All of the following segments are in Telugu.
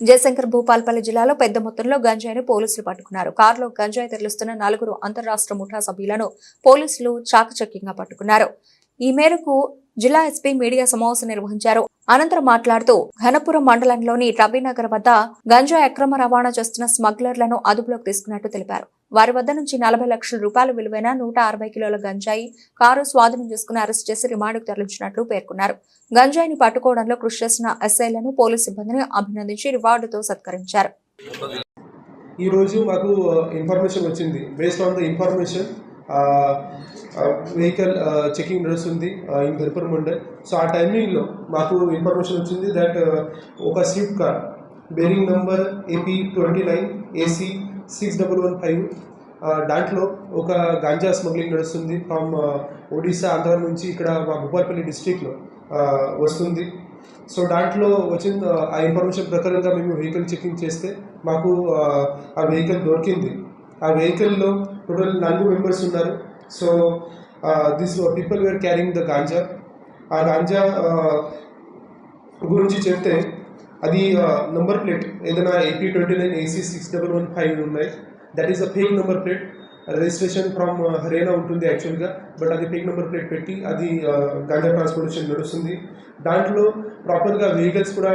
జయశంకర్ భూపాల్పల్లి జిల్లాలో పెద్ద మొత్తంలో గంజాయిని పోలీసులు పట్టుకున్నారు. కారులో గంజాయి తరలిస్తున్న నలుగురు అంతరాష్ట్ర ముఠా సభ్యులను పోలీసులు చాకచక్యంగా పట్టుకున్నారు. ఈ మేరకు జిల్లా ఎస్పీ మీడియా సమావేశం నిర్వహించారు. అనంతరం మాట్లాడుతూ ఘనపురం మండలంలోని రవినగర్ వద్ద గంజాయి అక్రమ రవాణా చేస్తున్న స్మగ్లర్లను అదుపులోకి తీసుకున్నట్టు తెలిపారు. వారి వద్ద నుంచి నలభై లక్షల రూపాయల విలువైన నూట అరవై కిలోల గంజాయి కారు స్వాధీనం చేసుకుని అరెస్ట్ చేసి రిమాండ్కు తరలించినట్లు పేర్కొన్నారు. గంజాయిని పట్టుకోవడంలో కృషి చేసిన ఎస్ఐలను పోలీసు సిబ్బందిని అభినందించి రివార్డుతో సత్కరించారు. ఈరోజు మాకు ఇన్ఫర్మేషన్ వచ్చింది. Based on the information vehicle checking నడుస్తుంది ఇన్ గర్పర్ మండల్ సో ఆ టైమింగ్లో మాకు ఇన్ఫర్మేషన్ వచ్చింది దట్ ఒక Swift car bearing number AP twenty nine AC six double one five దాంట్లో ఒక గాంజా స్మగ్లింగ్ నడుస్తుంది ఫ్రమ్ ఒడిశా ఆంధ్ర నుంచి ఇక్కడ మా భూపాలపల్లి డిస్ట్రిక్ట్లో వస్తుంది. సో దాంట్లో వచ్చిన ఆ ఇన్ఫర్మేషన్ ప్రకారంగా మేము వెహికల్ చెకింగ్ చేస్తే మాకు ఆ, వెహికల్ దొరికింది. ఆ వెహికల్లో టోటల్ నాలుగు మెంబర్స్ ఉన్నారు. So this people were carrying the ganja ఆ గాంజా గురించి చెప్తే అది నంబర్ ప్లేట్ ఏదైనా AP twenty nine AC six double one five ఉన్నాయి. That is a fake number plate registration from Haryana ఉంటుంది యాక్చువల్గా బట్ అది ఫేక్ నెంబర్ ప్లేట్ పెట్టి అది గాంజా ట్రాన్స్పోర్టేషన్ నడుస్తుంది. దాంట్లో ప్రాపర్గా వెహికల్స్ కూడా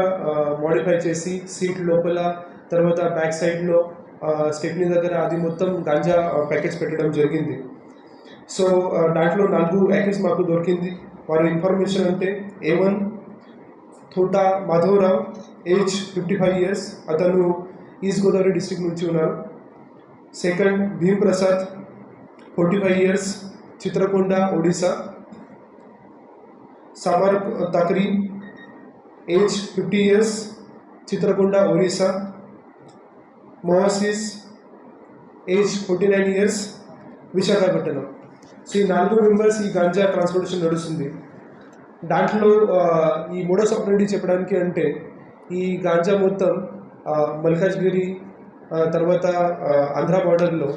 మోడిఫై చేసి సీట్ లోపల తర్వాత బ్యాక్ సైడ్లో స్టెప్నీ దగ్గర అది మొత్తం గాంజా ప్యాకెట్స్ పెట్టడం జరిగింది. సో దాంట్లో నాలుగు ప్యాకెట్స్ మాకు దొరికింది. వారి ఇన్ఫర్మేషన్ అంటే A one Thota Madhavarao age fifty five years అతను ఈస్ట్ గోదావరి డిస్ట్రిక్ట్ నుంచి ఉన్నారు. Second Bheem Prasad forty five years Chitrakonda Odisha Samar Takri age fifty years Chitrakonda Odisha Mohasis age forty nine years Visakhapatnam so ఈ నాలుగు మెంబర్స్ ఈ గంజా ట్రాన్స్పోర్టేషన్ నడుస్తుంది. దాంట్లో ఈ మోడస్ ఆపరేటివ్ చెప్పడానికి అంటే ఈ గాంజా మొత్తం మల్కాజ్గిరి తర్వాత ఆంధ్ర బార్డర్లో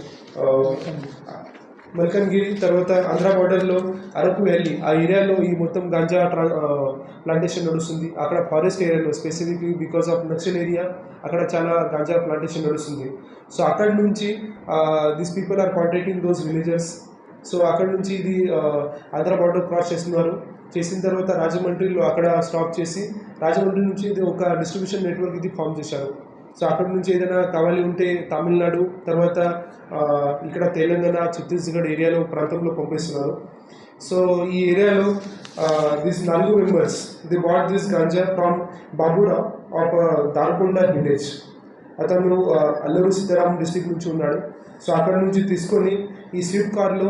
మల్కన్గిరి తర్వాత ఆంధ్ర బార్డర్లో అరకు వ్యాలీ ఆ ఏరియాలో ఈ మొత్తం గాంజా ట్రా ప్లాంటేషన్ నడుస్తుంది. అక్కడ ఫారెస్ట్ ఏరియాలో specific because of Naxal area అక్కడ చాలా గాంజా ప్లాంటేషన్ నడుస్తుంది. సో అక్కడ నుంచి this people are contacting those villages. So అక్కడ నుంచి ఇది ఆంధ్ర బార్డర్ క్రాస్ చేస్తున్నారు. చేసిన తర్వాత రాజమండ్రిలో అక్కడ స్టాప్ చేసి రాజమండ్రి నుంచి ఇది ఒక డిస్ట్రిబ్యూషన్ నెట్వర్క్ ఇది ఫామ్ చేశారు. సో అక్కడ నుంచి ఏదైనా కావాలి ఉంటే తమిళనాడు తర్వాత ఇక్కడ తెలంగాణ ఛత్తీస్గఢ్ ఏరియాలో ప్రాంతంలో పంపిస్తున్నారు. సో ఈ ఏరియాలో దిస్ నాలుగు members they bought this ganja from Babura of Dalkonda village అతను అల్లూరు సీతారాం డిస్టిక్ నుంచి ఉన్నాడు. సో అక్కడ నుంచి తీసుకొని ఈ స్వీట్ కార్లో